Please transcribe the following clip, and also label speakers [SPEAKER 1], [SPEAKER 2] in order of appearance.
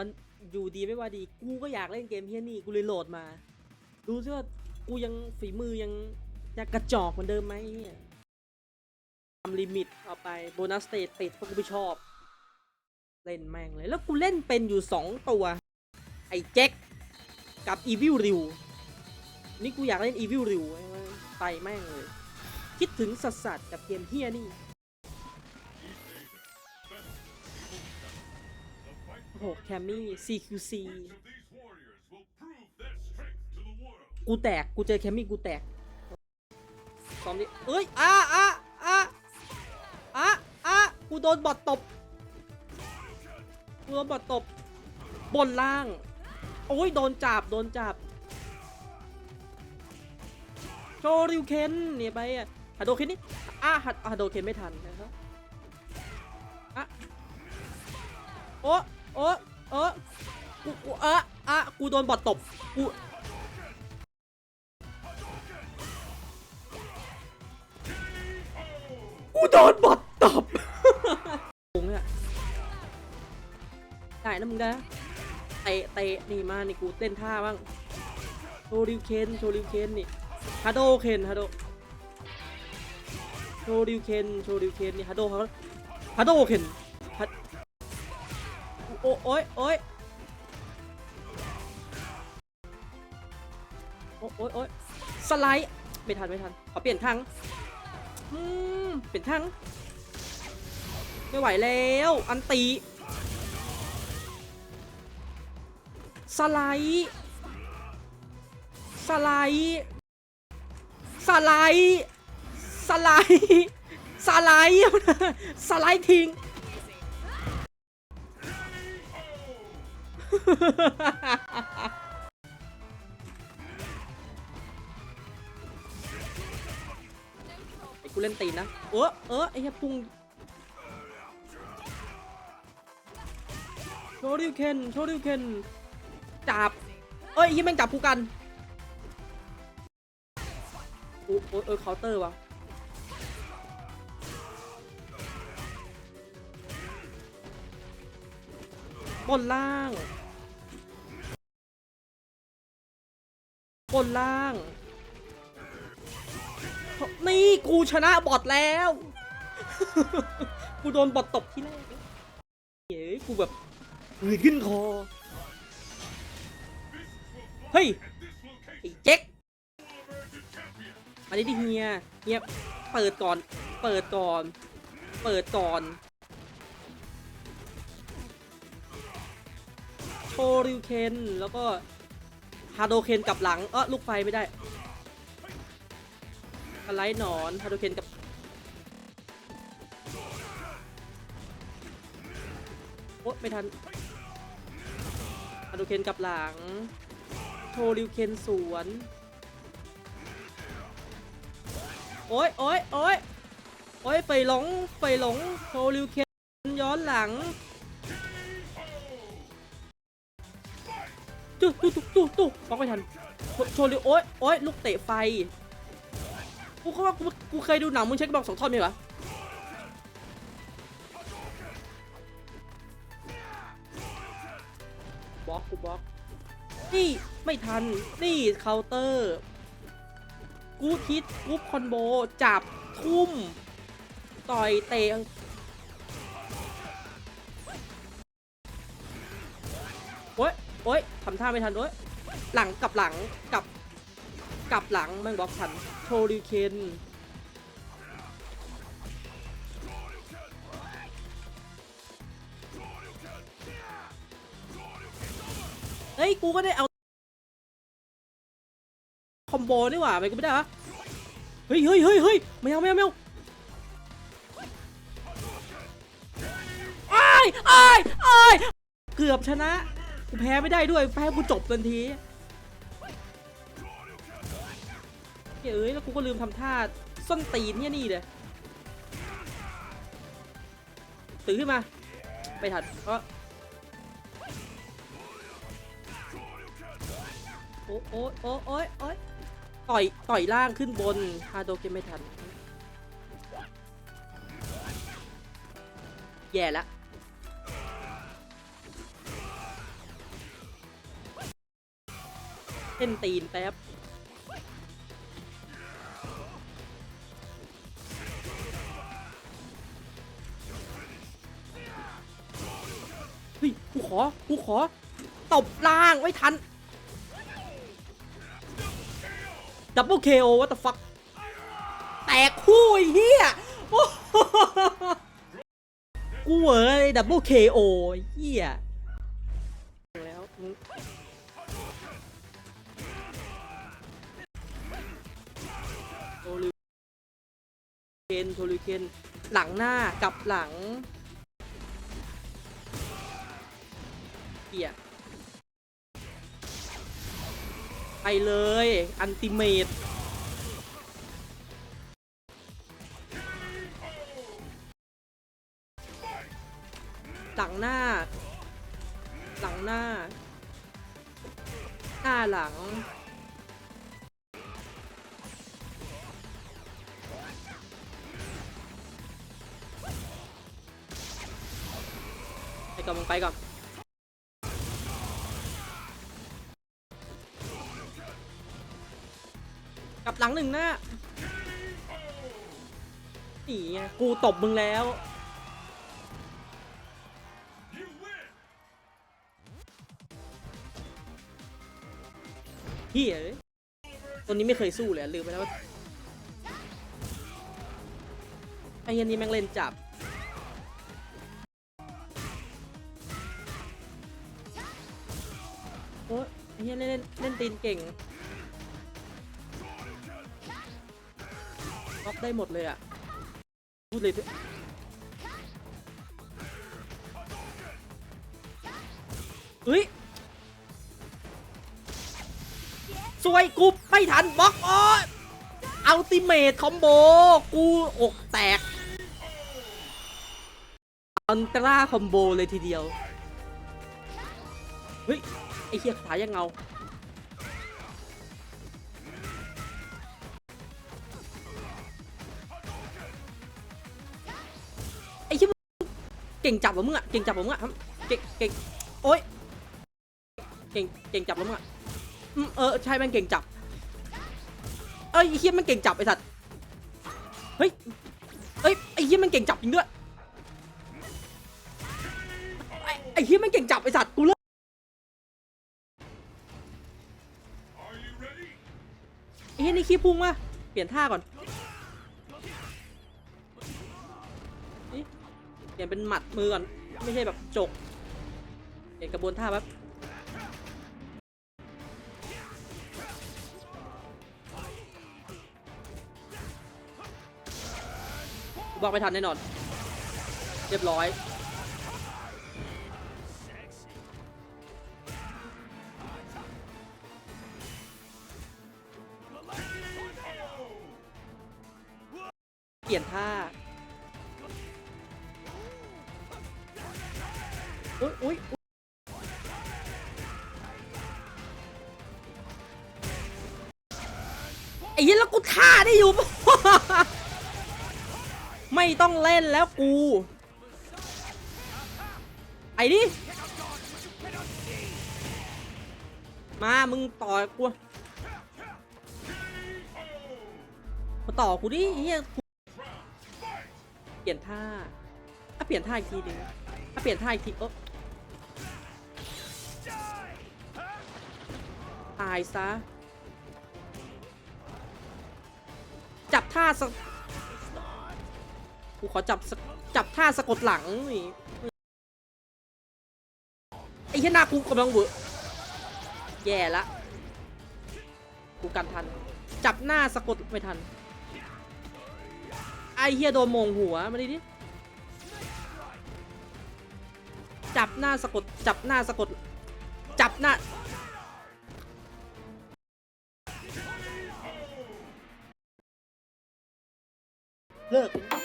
[SPEAKER 1] ันอยู่ดีไม่ว่าดี กูก็อยากเล่นเกมเฮียนี่กูเลยโหลดมาดูซิว่ากูยังฝีมือยังจะกระจอกเหมือนเดิมไหมเนี่ยทำลิมิตเอาไปโบนัสเตตติดเพราะกูไม่ชอบ เล่นแม่งเลย แล้วกูเล่นเป็นอยู่สองตัว ไอ้แจ็คกับอีวิลริวนี่กูอยากเล่นอีวิลริวไปแม่งเลย คิดถึงสัสสัสกับเกมเฮียนี่ โอ้โหแคมมี่ CQC กูแตก กูเจอแคมมี่กูแตกตอนนี้เอ้ยอะอะอะอะอะกูโดนบอทตบ กูโดนบอทตบ บนล่าง โอ้ย โดนจับ โดนจับ โชริวเคนเนี่ยไปอะฮัดโดเคนนี่อะฮัดฮัดโดเคนไม่ทันนะครับอะโอ้ โอ้โอ้กูกูอะอะกูโดนบอทตบกูกูโดนบอทตบงงเนี่ยได้นะมึงได้เตะเตะนี่มานี่กูเต้นท่าบ้างโชริวเคนโชริวเคนนี่ฮาโดเคนฮาโดโชริวเคนโชริวเคนนี่ฮาโดฮาฮาโดเคน โอ้โอ้ยโอ้ยโอ้โอ้ยโอ้ยสไลด์ ไม่ทัน ไม่ทัน ขอเปลี่ยนทางอืมเปลี่ยนทางไม่ไหวแล้ว อันตี สไลด์สไลด์สไลด์สไลด์สไลด์สไลด์ทิ้ง ไอ้กูเล่นตีนนะ เออเออไอ้เหี้ยพุงโชริวเคนโชริวเคนจับ เอ้ยไอ้เหี้ยแม่งจับกูกันโอ้โอ้ยเออเคาน์เตอร์วะบนล่าง บนล่าง นี่กูชนะบอทแล้ว กูโดนบอทตบที่แรกเฮ้ยกูแบบหงืดขึ้นคอ เฮ้ยไอ้เจ๊กมาดิดิเฮียเฮียเปิดก่อน เปิดก่อน เปิดก่อน โชริวเคนแล้วก็ ฮาโดเคนกับหลังเออลูกไฟไม่ได้สไล่หนอนฮาโดเคนกับโอ๊ยไม่ทันฮาโดเคนกับหลังโทริวเคนสวนโอ๊ยโอ๊ยโอ๊ยโอ๊ยไปหลงไปหลงโทริวเคนย้อนหลัง ตุ๊ตุ๊ตุ๊ตุ๊ตุ๊บล็อกไม่ทันโชโชริวโอ๊ยโอ๊ยลูกเตะไฟกูเขาว่ากูกูเคยดูหนังมึงเช็คบอกสองท่อนไหมวะบล็อกกูบล็อกนี่ไม่ทันนี่เคาน์เตอร์กูคิดกูคอนโบจับทุ่ม ต่อยเตะโอ๊ย โอ๊ยทำท่าไม่ทันโอ๊ยหลังกับหลังกับกับหลังแม่งบล็อกทันโชริเคนเฮ้ย กูก็ได้เอา คอมโบนี่หว่าไปกูไม่ได้เหรอเฮ้ยเฮ้ยเฮ้ยเฮ้ยไม่เอาไม่เอาไม่เอาอ้ายอ้ายอ้ายเกือบชนะ กูแพ้ไม่ได้ด้วย แพ้กูจบทันทีเฮ้ยแล้วกูก็ลืมทำท่าส้นตีนเนี่ยนี่เลยตื่นขึ้นมา ไปถัดเพราะโอ้โอ้โอ้โอ้ยโอ้ยต่อย ต่อยล่างขึ้นบนฮาโดเกมไม่ทัน แย่ละ ส้นตีนแป๊บเฮ้ยกูขอกูขอ ตบล่างไว้ทัน ดับเบิลเคโอวัตฟักแตกคู่ไอ้เหี้ยกูเหว้ยดับเบิลเคโอเหี้ยแล้ว นโทริเคนหลังหน้ากับหลังเหี้ยไปเลย อันติเมตหลังหน้า หลังหน้า หน้าหลัง ก่อนมึงไปก่อนกลับหลังหนึ่งหน้าหนีไงกูตบมึงแล้วเฮียเอ้ยตัวนี้ไม่เคยสู้เลยลืมไปแล้วไอ้เฮียนี่แม่งเล่นจับ อ้ยเฮียเล่นเล่นเล่นตีนเก่งล็อกได้หมดเลยอะ พูดเลยเถอะเฮ้ยสวยกูไม่ทันบล็อกอ๋ออัลติเมทคอมโบ กูอกแตกอันตราคอมโบเลยทีเดียว เฮ้ย ไอ้เหี้ยขายังเงาไอ้เหี้ยเก่งจับเหรอมึงอะเก่งจับเหรอมึงอะเก่งเก่งโอ๊ยเก่งเก่งจับเหรอมึงอะอืมเออใช่แม่งเก่งจับเอ้ยไอ้เฮียแมันเก่งจับไอ้สัตว์เฮ้ยเอ้ยไอ้เฮียแมันเก่งจับจริงด้วยไอ้ไอ้เฮียแมันเก่งจับไอ้สัตว์กูเลิก ขี้พุ่งมาเปลี่ยนท่าก่อนเปลี่ยนเป็นหมัดมือก่อน ไม่ใช่แบบจกเปลี่ยนกระบวนท่าแป๊บบอกไม่ทันแน่นอน เรียบร้อย ปลี่ยนท่าอุ้ยอุ้ยอุ๊ยไอ้เหี้แล้วกูท่าได้อยู่ไม่ต้องเล่นแล้วกู ไอ้ดิมา มึงต่อกู มาต่อกูดิเฮียกู เปลี่ยนท่าถ้าเปลี่ยนท่าอีกทีนึงถ้าเปลี่ยนท่าอีกทีเออตายซะ จับท่าสกูขอจับสะจับท่าสะกดหลังนี่ไอ้เหี้ยหน้ากูกำลังเวอร์แย่ละ กูกันทัน จับหน้าสะกดไม่ทัน ไอเฮียโดนมงหัวมาดิดิจับหน้าสะกดจับหน้าสะกด จับหน้า เลิก